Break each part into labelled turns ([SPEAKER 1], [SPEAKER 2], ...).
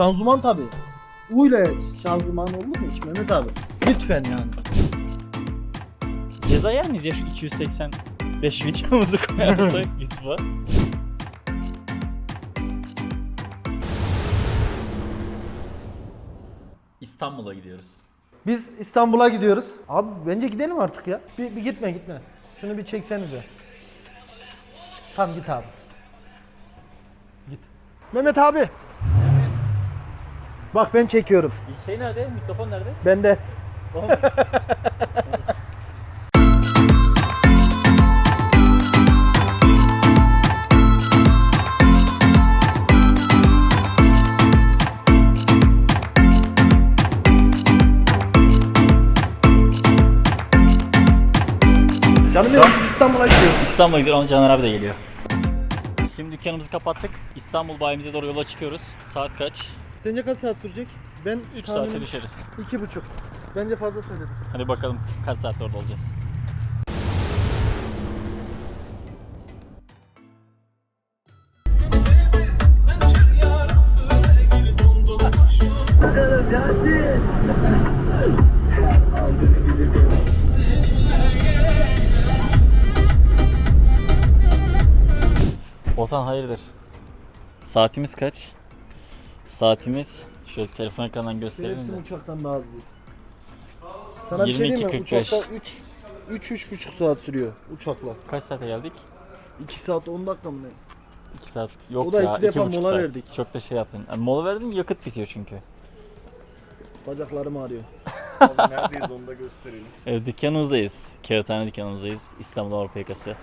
[SPEAKER 1] Şanzıman tabi. U ile şanzıman olur mu hiç Mehmet abi? Lütfen yani.
[SPEAKER 2] Ceza yer miyiz ya şu 285 videomuzu koyarsak YouTube'a? İstanbul'a gidiyoruz.
[SPEAKER 1] Biz İstanbul'a gidiyoruz. Abi bence gidelim artık ya. Bir, bir gitme gitme. Şunu bir çeksenize. Tamam git abi. Git. Mehmet abi. Bak ben çekiyorum.
[SPEAKER 2] Şey nerede? Mikrofon nerede?
[SPEAKER 1] Ben de. Canım benim biz İstanbul'a gidiyoruz.
[SPEAKER 2] İstanbul'a gidiyoruz ama Caner abi de geliyor. Şimdi dükkanımızı kapattık. İstanbul bayimize doğru yola çıkıyoruz. Saat kaç?
[SPEAKER 1] Sence kaç saat sürecek? Ben
[SPEAKER 2] 3 saate düşeriz.
[SPEAKER 1] İki buçuk. Bence fazla söyledim.
[SPEAKER 2] Hadi bakalım kaç saat orada olacağız. Otan hayırdır? Saatimiz kaç? Saatimiz şöyle telefon ekranından gösterelim de.
[SPEAKER 1] Hepsini uçaktan daha hızlıyız. Sana bir şey diyeyim mi?
[SPEAKER 2] 22.45.
[SPEAKER 1] Uçakta 3 3 üç buçuk saat sürüyor uçakla.
[SPEAKER 2] Kaç saate geldik?
[SPEAKER 1] 2 saat 10 dakika mı ne?
[SPEAKER 2] 2 saat. Yok
[SPEAKER 1] O da
[SPEAKER 2] ya,
[SPEAKER 1] iki defa
[SPEAKER 2] buçuk
[SPEAKER 1] mola
[SPEAKER 2] saat.
[SPEAKER 1] verdik.
[SPEAKER 2] Çok da şey yaptın. Yani mola verdin yakıt bitiyor çünkü.
[SPEAKER 1] Bacaklarım ağrıyor.
[SPEAKER 3] Abi neredeyiz onu da gösterelim.
[SPEAKER 2] Evet dükkanımızdayız. Kağıthane dükkanımızdayız. İstanbul Avrupa Yakası.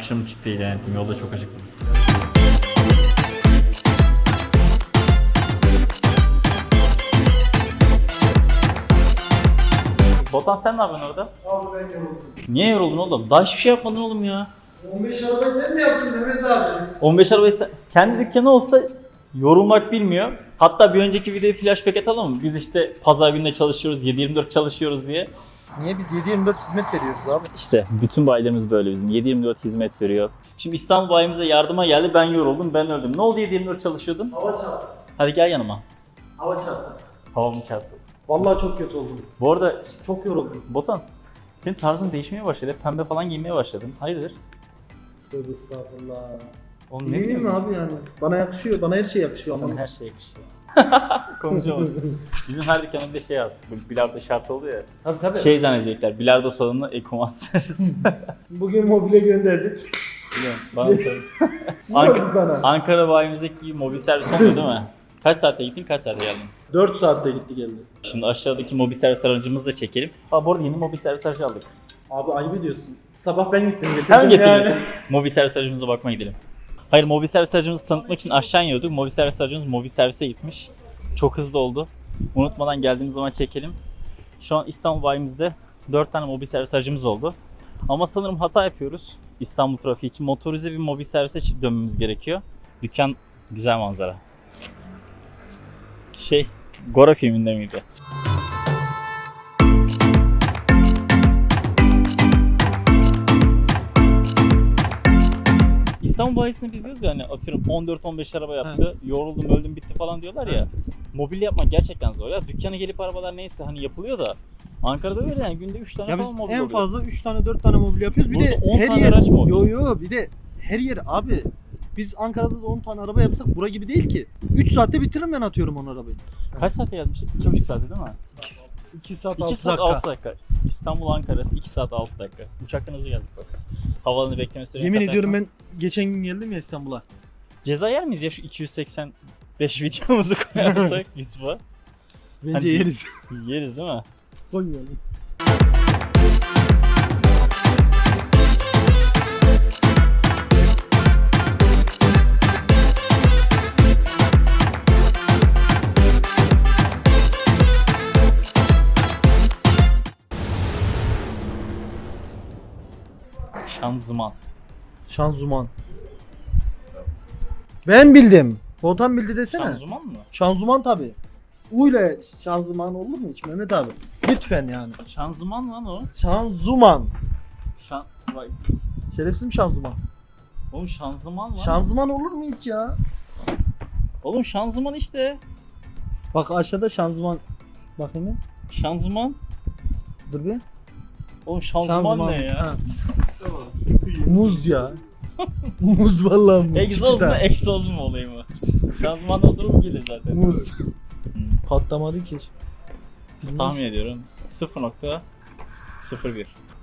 [SPEAKER 2] Akşam ciddi eğlendim. Yolda çok acıktım. Botan sen ne yapıyorsun orada?
[SPEAKER 1] Abi ben yoruldum.
[SPEAKER 2] Niye yoruldun oğlum? Daha hiçbir şey yapmadın oğlum ya.
[SPEAKER 1] 15 arabayı sen mi yaptın Mehmet abi?
[SPEAKER 2] 15 arabayı sen- kendi dükkanı olsa yorulmak bilmiyor. Hatta bir önceki videoyu flashback atalım mı? Biz işte pazar gününe çalışıyoruz, 7-24 çalışıyoruz diye.
[SPEAKER 1] Niye biz 7-24 hizmet veriyoruz abi?
[SPEAKER 2] İşte bütün bayilerimiz böyle bizim. 7-24 hizmet veriyor. Şimdi İstanbul bayimize yardıma geldi. Ben yoruldum, ben öldüm. Ne oldu 7-24 çalışıyordun?
[SPEAKER 1] Hava çarptı.
[SPEAKER 2] Hadi gel yanıma.
[SPEAKER 1] Hava çarptı.
[SPEAKER 2] Havam çarptı.
[SPEAKER 1] Vallahi çok kötü oldum.
[SPEAKER 2] Bu arada
[SPEAKER 1] Çok yoruldum.
[SPEAKER 2] Botan, senin tarzın değişmeye başladı. Pembe falan giymeye başladın. Hayırdır?
[SPEAKER 1] Tövbe estağfurullah.
[SPEAKER 2] Oğlum
[SPEAKER 1] Ne bileyim abi yani. Bana yakışıyor. Bana her şey yakışıyor
[SPEAKER 2] Sana
[SPEAKER 1] ama.
[SPEAKER 2] her şey yakışıyor. Konuşamadım. Bizim her dükkanın bir şey. Bu bilardo şart oluyor ya.
[SPEAKER 1] Tabii tabii.
[SPEAKER 2] Şey zannedecekler. Bilardo salonuna Ekomasters.
[SPEAKER 1] Bugün mobile gönderdik.
[SPEAKER 2] Biliyorum. Bana söyle.
[SPEAKER 1] Oldu
[SPEAKER 2] Ankara,
[SPEAKER 1] sana?
[SPEAKER 2] Ankara bayimizdeki mobil servis olmuyor değil mi? Kaç saatte gittin, kaç saatte geldin?
[SPEAKER 1] 4 saatte gitti geldi.
[SPEAKER 2] Şimdi aşağıdaki mobil servis aracımızı da çekelim. Aa bu arada yeni mobil servis aracı aldık.
[SPEAKER 1] Abi ayıp ediyorsun. Sabah ben gittim getirdim
[SPEAKER 2] Sen getirdin.
[SPEAKER 1] yani.
[SPEAKER 2] Mobil servis aracımıza bakmaya gidelim. Hayır mobil servis aracımızı tanıtmak için aşağı iniyorduk. Mobil servis aracımız mobil servise gitmiş. Çok hızlı oldu. Unutmadan geldiğimiz zaman çekelim. Şu an İstanbul bayimizde 4 tane mobil servis aracımız oldu. Ama sanırım hata yapıyoruz. İstanbul trafiği için motorize bir mobil servise dönmemiz gerekiyor. Dükkan güzel manzara. Şey, Gora filminde miydi? İstanbul bayisinde biz diyoruz ya hani atıyorum 14-15 araba yaptı, yoruldum öldüm bitti falan diyorlar ya. Mobil yapmak gerçekten zor ya. Dükkana gelip arabalar neyse hani yapılıyor da Ankara'da öyle yani günde 3 tane
[SPEAKER 1] Ya
[SPEAKER 2] falan mobil
[SPEAKER 1] en
[SPEAKER 2] oluyor.
[SPEAKER 1] fazla 3 tane 4 tane mobil yapıyoruz. Bir
[SPEAKER 2] Burada
[SPEAKER 1] de
[SPEAKER 2] 10
[SPEAKER 1] her
[SPEAKER 2] tane
[SPEAKER 1] yer
[SPEAKER 2] araç mobil.
[SPEAKER 1] Yo yo bir de her yer abi biz Ankara'da da 10 tane araba yapsak bura gibi değil ki. 3 saatte bitiririm ben atıyorum 10 arabayı.
[SPEAKER 2] Kaç saatte gelmiştik? 2,5 saatte değil mi?
[SPEAKER 1] 2 saat
[SPEAKER 2] 2
[SPEAKER 1] 6
[SPEAKER 2] saat
[SPEAKER 1] dakika.
[SPEAKER 2] 6 dakika. İstanbul Ankara arası 2 saat 6 dakika. Uçaktan hızlı geldik bak. Havalanı bekleme sürecini
[SPEAKER 1] Yemin ediyorum ben geçen gün geldim ya İstanbul'a.
[SPEAKER 2] Ceza yer miyiz ya şu 285 videomuzu koyarsak YouTube'a?
[SPEAKER 1] Bence
[SPEAKER 2] Hadi.
[SPEAKER 1] yeriz.
[SPEAKER 2] Yeriz değil mi?
[SPEAKER 1] Koymayalım.
[SPEAKER 2] Şanzıman.
[SPEAKER 1] Şanzuman. Ben bildim. Voltan bildi desene.
[SPEAKER 2] Şanzıman mı?
[SPEAKER 1] Şanzıman tabi. U ile şanzıman olur mu hiç Mehmet abi? Lütfen yani.
[SPEAKER 2] Şanzıman lan o.
[SPEAKER 1] Şanzıman.
[SPEAKER 2] Şan... Vay.
[SPEAKER 1] Şerefsiz mi şanzıman?
[SPEAKER 2] Oğlum şanzıman lan.
[SPEAKER 1] Şanzıman olur mu hiç ya?
[SPEAKER 2] Oğlum şanzıman işte.
[SPEAKER 1] Bak aşağıda şanzıman. Bakayım.
[SPEAKER 2] Şanzıman.
[SPEAKER 1] Dur bir.
[SPEAKER 2] Oğlum şanzıman, ne ya?
[SPEAKER 1] Ha. Muz ya. muz vallahi muz.
[SPEAKER 2] Egzoz mu egzoz mu olayı mı? Şanzımandan sonra bu gelir zaten.
[SPEAKER 1] Muz.
[SPEAKER 2] Hmm.
[SPEAKER 1] Patlamadı ki. Muz.
[SPEAKER 2] Tahmin ediyorum 0.01.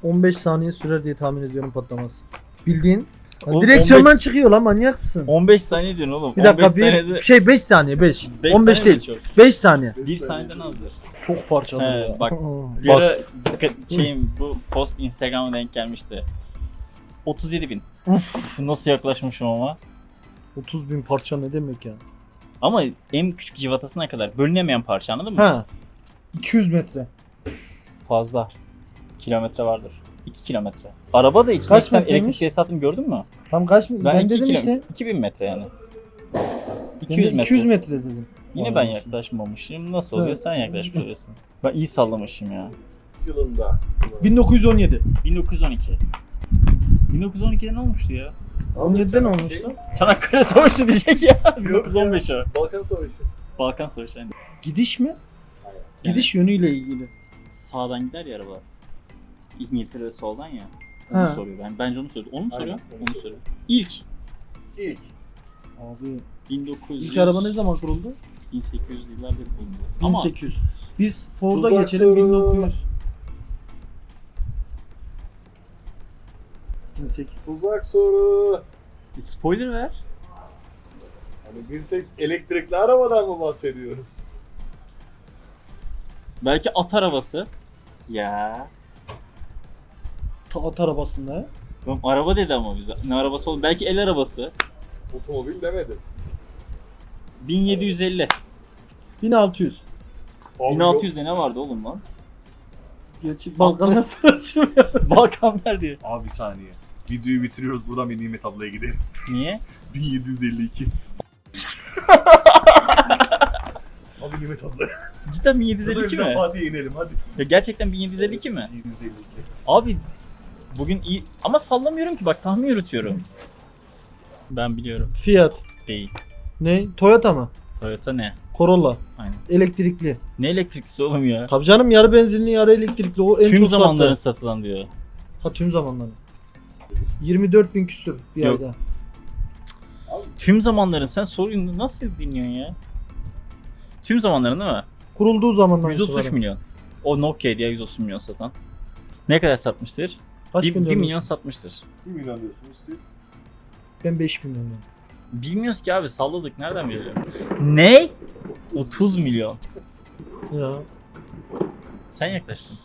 [SPEAKER 1] 15 saniye sürer diye tahmin ediyorum patlaması. Bildiğin. Ya
[SPEAKER 2] Oğlum
[SPEAKER 1] direksiyondan
[SPEAKER 2] 15
[SPEAKER 1] çıkıyor lan manyak mısın?
[SPEAKER 2] 15 saniye diyorsun oğlum.
[SPEAKER 1] Bir dakika
[SPEAKER 2] 15
[SPEAKER 1] bir
[SPEAKER 2] saniyede
[SPEAKER 1] şey 5 saniye 5.
[SPEAKER 2] 5
[SPEAKER 1] 15
[SPEAKER 2] saniye
[SPEAKER 1] değil.
[SPEAKER 2] çok.
[SPEAKER 1] 5 saniye.
[SPEAKER 2] 1 saniyeden azdır.
[SPEAKER 1] Çok parçalı
[SPEAKER 2] He,
[SPEAKER 1] ya.
[SPEAKER 2] bak, Bir ara dikkat şeyim bu post Instagram'a denk gelmişti. 37 bin. Uf nasıl yaklaşmışım ama.
[SPEAKER 1] 30 bin parça ne demek ya?
[SPEAKER 2] Ama en küçük civatasına kadar bölünemeyen parça anladın mı?
[SPEAKER 1] Ha. 200 metre.
[SPEAKER 2] Fazla. Kilometre vardır. 2 kilometre. Araba da içinde
[SPEAKER 1] Kaç
[SPEAKER 2] sen
[SPEAKER 1] metreymiş?
[SPEAKER 2] elektrik tesisatını gördün mü?
[SPEAKER 1] Tam kaç mı? Ben,
[SPEAKER 2] Ben, 2
[SPEAKER 1] dedim işte.
[SPEAKER 2] 2000 metre yani.
[SPEAKER 1] Ben de
[SPEAKER 2] 200 metre.
[SPEAKER 1] 200 metre dedim.
[SPEAKER 2] Yine ben yaklaşmamışım. Nasıl
[SPEAKER 1] Sen-
[SPEAKER 2] oluyor? Sen yaklaşmış oluyorsun. Ben iyi sallamışım ya.
[SPEAKER 3] Yılında.
[SPEAKER 1] 1917.
[SPEAKER 2] 1912. 1912'de ne olmuştu ya?
[SPEAKER 1] 17'de ne olmuştu?
[SPEAKER 2] Çanakkale Savaşı diyecek ya. 1915 o.
[SPEAKER 3] Balkan Savaşı.
[SPEAKER 2] Balkan Savaşı yani.
[SPEAKER 1] Gidiş mi? Gidiş yönüyle ilgili.
[SPEAKER 2] Sağdan gider ya araba. İngiltere'de soldan ya. Onu
[SPEAKER 1] Ha.
[SPEAKER 2] soruyor. Ben bence onu soruyor. Onu mu
[SPEAKER 3] Aynen,
[SPEAKER 2] soruyor?
[SPEAKER 3] onu
[SPEAKER 2] Onu
[SPEAKER 3] soruyor.
[SPEAKER 2] soruyor. İlk
[SPEAKER 3] İlk.
[SPEAKER 1] Abi
[SPEAKER 2] 1900
[SPEAKER 1] ilk araba ne zaman kuruldu?
[SPEAKER 2] 1800 yıllardır bulundu. Ama
[SPEAKER 1] 1800. Biz Ford'a
[SPEAKER 3] Tuzak
[SPEAKER 1] geçelim
[SPEAKER 3] soru.
[SPEAKER 1] 1900. 1800.
[SPEAKER 3] Uzak soru.
[SPEAKER 2] spoiler ver.
[SPEAKER 3] Hani bir tek elektrikli arabadan mı bahsediyoruz?
[SPEAKER 2] Belki at arabası. Ya.
[SPEAKER 1] Ta at arabasında.
[SPEAKER 2] Oğlum araba dedi ama bize. Ne arabası oldu? Belki el arabası.
[SPEAKER 3] Otomobil demedim.
[SPEAKER 2] 1750.
[SPEAKER 1] 1600.
[SPEAKER 2] 1600'de ne vardı oğlum lan?
[SPEAKER 1] Gerçi Balkanlar Savaşı mı ya?
[SPEAKER 2] Balkanlar diyor.
[SPEAKER 3] Abi bir saniye. Videoyu bitiriyoruz. Buradan bir Nimet ablaya gidelim.
[SPEAKER 2] Niye?
[SPEAKER 3] 1752. Abi Nimet abla.
[SPEAKER 2] Cidden 1752 mi?
[SPEAKER 3] Fatih'e inelim hadi.
[SPEAKER 2] Ya gerçekten 1752 mi?
[SPEAKER 3] 1752.
[SPEAKER 2] Abi bugün iyi ama sallamıyorum ki bak tahmin yürütüyorum. Ben biliyorum.
[SPEAKER 1] Fiat.
[SPEAKER 2] Değil.
[SPEAKER 1] Ne? Toyota mı?
[SPEAKER 2] Toyota ne?
[SPEAKER 1] Corolla.
[SPEAKER 2] Aynen.
[SPEAKER 1] Elektrikli.
[SPEAKER 2] Ne elektriklisi oğlum ya?
[SPEAKER 1] Tabii canım yarı benzinli yarı elektrikli. O en
[SPEAKER 2] Tüm
[SPEAKER 1] çok
[SPEAKER 2] zamanların
[SPEAKER 1] sattı.
[SPEAKER 2] satılan diyor.
[SPEAKER 1] Ha tüm zamanların. 24 bin küsür bir
[SPEAKER 2] Yok.
[SPEAKER 1] ayda.
[SPEAKER 2] Tüm zamanların sen soruyu nasıl dinliyorsun ya? Tüm zamanların değil mi?
[SPEAKER 1] Kurulduğu zamandan
[SPEAKER 2] 133
[SPEAKER 1] itibaren.
[SPEAKER 2] milyon. O Nokia diye 130 milyon satan. Ne kadar satmıştır?
[SPEAKER 1] Kaç
[SPEAKER 2] 1,
[SPEAKER 1] milyon?
[SPEAKER 2] milyon
[SPEAKER 1] diyorsun?
[SPEAKER 2] satmıştır.
[SPEAKER 3] Bir milyon diyorsunuz siz.
[SPEAKER 1] Ben 5 milyon. diyorum.
[SPEAKER 2] Bilmiyoruz ki abi salladık nereden bilelim? Ne? 30 milyon.
[SPEAKER 1] Ya.
[SPEAKER 2] Sen yaklaştın.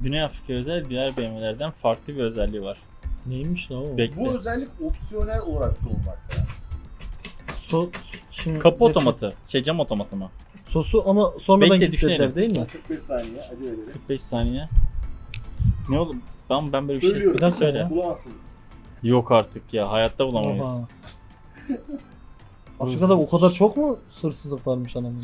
[SPEAKER 2] Güney Afrika özel diğer BMW'lerden farklı bir özelliği var.
[SPEAKER 1] Neymiş lan o?
[SPEAKER 2] Bekle.
[SPEAKER 3] Bu özellik opsiyonel olarak sunulmakta.
[SPEAKER 1] So, şimdi
[SPEAKER 2] Kapı otomatı. Şey cam otomatı mı?
[SPEAKER 1] Sosu ama sonradan
[SPEAKER 2] Bekle,
[SPEAKER 1] kilitlediler
[SPEAKER 2] düşünelim.
[SPEAKER 1] değil mi?
[SPEAKER 3] 45 saniye acele edelim.
[SPEAKER 2] 45 saniye. Ne oğlum? Ben ben böyle bir şey.
[SPEAKER 1] Bir dakika
[SPEAKER 2] söyle.
[SPEAKER 3] Bulamazsınız.
[SPEAKER 2] Yok artık ya hayatta bulamayız.
[SPEAKER 1] Afrika'da o kadar çok mu hırsızlık varmış anamına?